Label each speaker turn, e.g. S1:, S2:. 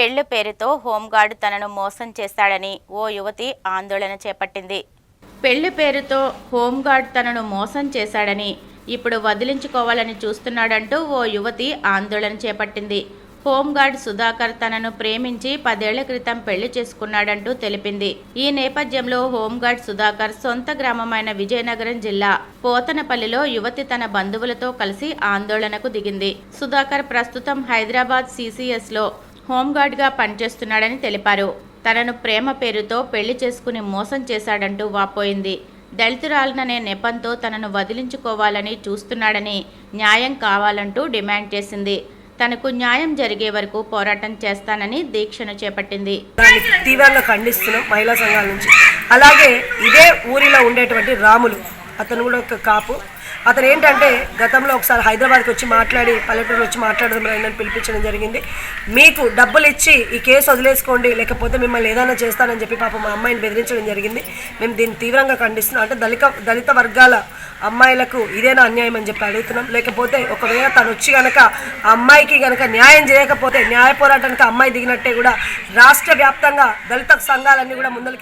S1: పెళ్ళి పేరుతో హోంగార్డు తనను మోసం చేశాడని ఓ యువతి ఆందోళన చేపట్టింది. పెళ్ళి పేరుతో హోంగార్డ్ తనను మోసం చేశాడని ఇప్పుడు వదిలించుకోవాలని చూస్తున్నాడంటూ ఓ యువతి ఆందోళన చేపట్టింది. హోంగార్డ్ సుధాకర్ తనను ప్రేమించి పదేళ్ళ క్రితం పెళ్ళి చేసుకున్నాడంటూ తెలిపింది. ఈ నేపథ్యంలో హోంగార్డ్ సుధాకర్ సొంత గ్రామమైన విజయనగరం జిల్లా పోతనపల్లిలో యువతి తన బంధువులతో కలిసి ఆందోళనకు దిగింది. సుధాకర్ ప్రస్తుతం హైదరాబాద్ సిసిఎస్లో లో హోంగార్డ్గా పనిచేస్తున్నాడని తెలిపారు. తనను ప్రేమ పేరుతో పెళ్ళి చేసుకుని మోసం చేశాడంటూ వాపోయింది. దళితురాలననే నెపంతో తనను వదిలించుకోవాలని చూస్తున్నాడని న్యాయం కావాలంటూ డిమాండ్ చేసింది. తనకు న్యాయం జరిగే వరకు పోరాటం చేస్తానని దీక్షను చేపట్టింది.
S2: తీవ్రంగా ఖండిస్తున్నాం మహిళా సంఘాల నుంచి. అలాగే ఇదే ఊరిలో ఉండేటువంటి రాములు. అతను కూడా ఒక కాపు. అతను ఏంటంటే గతంలో ఒకసారి హైదరాబాద్కి వచ్చి మాట్లాడి పల్లెటూరు వచ్చి మాట్లాడడం రండి పిలిపించడం జరిగింది. మీకు డబ్బులు ఇచ్చి ఈ కేసు వదిలేసుకోండి లేకపోతే మిమ్మల్ని ఏదైనా చేస్తానని చెప్పి పాపం మా అమ్మాయిని బెదిరించడం జరిగింది. మేము దీన్ని తీవ్రంగా ఖండిస్తున్నాం. అంటే దళిత దళిత వర్గాల అమ్మాయిలకు ఇదేనా అన్యాయం అని చెప్పి అడుగుతున్నాం. లేకపోతే ఒకవేళ తను వచ్చి కనుక ఆ అమ్మాయికి కనుక న్యాయం చేయకపోతే న్యాయ పోరాటానికి అమ్మాయి దిగినట్టే కూడా రాష్ట్ర వ్యాప్తంగా దళిత సంఘాలన్నీ కూడా ముందరికి